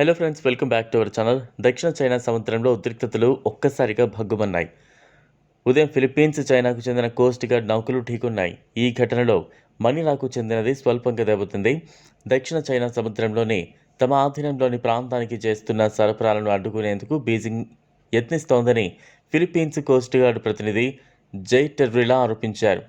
Hello friends welcome back to our channel దక్షిణ China సముద్రంలో ఉద్రిక్తతలు ఒక్కసారిగా భగ్గుమన్నాయి. ఉదయం ఫిలిప్పీన్స్ చైనాకు చెందిన కోస్ట్ గార్డ్ నౌకలు ఢీకొన్నాయి. ఈ ఘటనలో మనీలాకు చెందినది స్వల్పంగా దెబ్బతింది. దక్షిణ చైనా సముద్రంలోని తమ ఆధీనంలోని ప్రాంతానికి చేస్తున్న సరఫరాలను అడ్డుకునేందుకు బీజింగ్ యత్నిస్తోందని ఫిలిప్పీన్స్ కోస్ట్ గార్డ్ ప్రతినిధి జై టెర్రిలా ఆరోపించారు.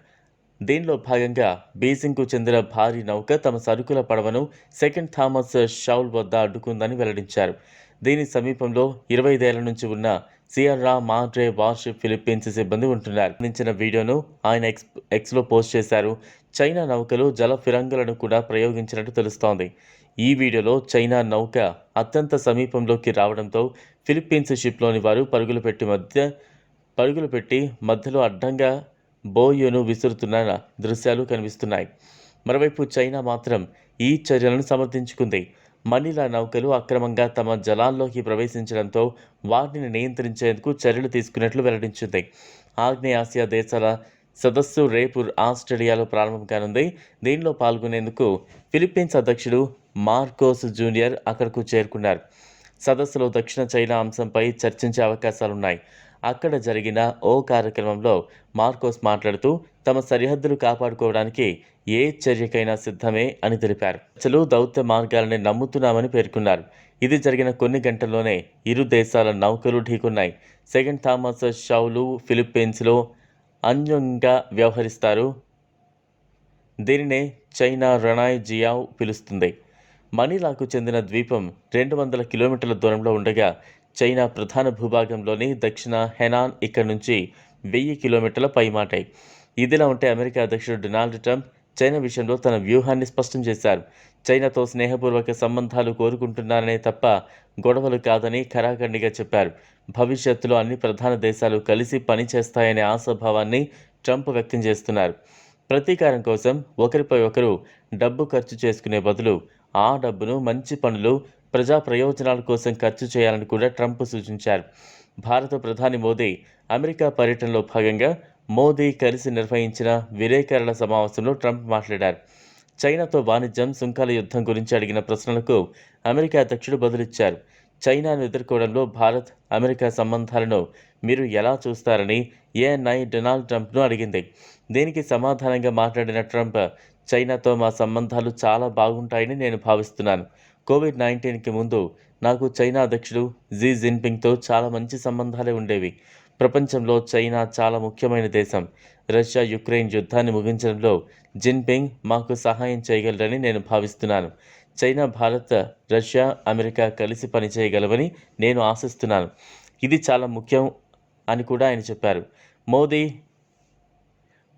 దీనిలో భాగంగా బీజింగ్కు చెందిన భారీ నౌక తమ సరుకుల పడవను సెకండ్ థామస్ షౌల్ వద్ద అడ్డుకుందని వెల్లడించారు. దీని సమీపంలో ఇరవై ఐదేళ్ళ నుంచి ఉన్న సియర్రా మాడ్రే వార్షిప్ ఫిలిప్పీన్స్ సిబ్బంది ఉంటున్నారు. అందించిన వీడియోను ఆయన ఎక్స్ ఎక్స్లో పోస్ట్ చేశారు. చైనా నౌకలు జల ఫిరంగులను కూడా ప్రయోగించినట్టు తెలుస్తోంది. ఈ వీడియోలో చైనా నౌక అత్యంత సమీపంలోకి రావడంతో ఫిలిప్పీన్స్ షిప్లోని వారు పరుగులు పెట్టి మధ్య పరుగులు పెట్టి మధ్యలో అడ్డంగా బోయోను విసురుతున్న దృశ్యాలు కనిపిస్తున్నాయి. మరోవైపు చైనా మాత్రం ఈ చర్యలను సమర్థించుకుంది. మనీలా నౌకలు అక్రమంగా తమ జలాల్లోకి ప్రవేశించడంతో వాటిని నియంత్రించేందుకు చర్యలు తీసుకున్నట్లు వెల్లడించింది. ఆగ్నేయాసియా దేశాల సదస్సు రేపు ఆస్ట్రేలియాలో ప్రారంభం కానుంది. దీనిలో పాల్గొనేందుకు ఫిలిప్పీన్స్ అధ్యక్షుడు మార్కోస్ జూనియర్ అక్కడకు చేరుకున్నారు. సదస్సులో దక్షిణ చైనా అంశంపై చర్చించే అవకాశాలున్నాయి. అక్కడ జరిగిన ఓ కార్యక్రమంలో మార్కోస్ మాట్లాడుతూ తమ సరిహద్దులు కాపాడుకోవడానికి ఏ చర్యకైనా సిద్ధమే అని తెలిపారు. చలు దౌత్య మార్గాలని నమ్ముతున్నామని పేర్కొన్నారు. ఇది జరిగిన కొన్ని గంటల్లోనే ఇరు దేశాల నౌకలు ఢీకొన్నాయి. సెకండ్ థామస్ షౌలు ఫిలిప్పీన్స్లో అన్యంగా వ్యవహరిస్తారు. దీనినే చైనా రణాయ్ జియావ్ పిలుస్తుంది. మనీలాకు చెందిన ద్వీపం రెండు వందల కిలోమీటర్ల దూరంలో ఉండగా చైనా ప్రధాన భూభాగంలోని దక్షిణ హెనాన్ ఇక్కడ నుంచి వెయ్యి కిలోమీటర్ల పైమాటాయి ఇదిలా ఉంటే అమెరికా అధ్యక్షుడు డొనాల్డ్ ట్రంప్ చైనా విషయంలో తన వ్యూహాన్ని స్పష్టం చేశారు. చైనాతో స్నేహపూర్వక సంబంధాలు కోరుకుంటున్నారనే తప్ప గొడవలు కాదని ఖరాఖండిగా చెప్పారు. భవిష్యత్తులో అన్ని ప్రధాన దేశాలు కలిసి పనిచేస్తాయనే ఆశాభావాన్ని ట్రంప్ వ్యక్తం చేస్తున్నారు. ప్రతీకారం కోసం ఒకరిపై ఒకరు డబ్బు ఖర్చు చేసుకునే బదులు ఆ డబ్బును మంచి పనులు ప్రజా ప్రయోజనాల కోసం ఖర్చు చేయాలని కూడా ట్రంప్ సూచించారు. భారత ప్రధాని మోదీ అమెరికా పర్యటనలో భాగంగా మోదీ కలిసి నిర్వహించిన విలేకరుల సమావేశంలో ట్రంప్ మాట్లాడారు. చైనాతో వాణిజ్యం సుంకాల యుద్ధం గురించి అడిగిన ప్రశ్నలకు అమెరికా అధ్యక్షుడు బదులిచ్చారు. చైనాను ఎదుర్కోవడంలో భారత్ అమెరికా సంబంధాలను మీరు ఎలా చూస్తారని ఏఎన్ఐ డొనాల్డ్ ట్రంప్ను అడిగింది. దీనికి సమాధానంగా మాట్లాడిన ట్రంప్ చైనాతో మా సంబంధాలు చాలా బాగుంటాయని నేను భావిస్తున్నాను. కోవిడ్ నైన్టీన్కి ముందు నాకు చైనా అధ్యక్షుడు జీ జిన్పింగ్తో చాలా మంచి సంబంధాలే ఉండేవి. ప్రపంచంలో చైనా చాలా ముఖ్యమైన దేశం. రష్యా యుక్రెయిన్ యుద్ధాన్ని ముగించడంలో జిన్పింగ్ మాకు సహాయం చేయగలరని నేను భావిస్తున్నాను. చైనా భారత్ రష్యా అమెరికా కలిసి పనిచేయగలవని నేను ఆశిస్తున్నాను. ఇది చాలా ముఖ్యం అని కూడా ఆయన చెప్పారు. మోదీ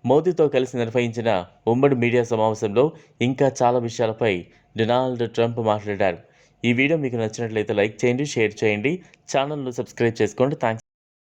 మోదీతో కలిసి నిర్వహించిన ఉమ్మడి మీడియా సమావేశంలో ఇంకా చాలా విషయాలపై డొనాల్డ్ ట్రంప్ మాట్లాడారు. ఈ వీడియో మీకు నచ్చినట్లయితే లైక్ చేయండి షేర్ చేయండి. ఛానల్ను సబ్స్క్రైబ్ చేసుకోండి. థ్యాంక్స్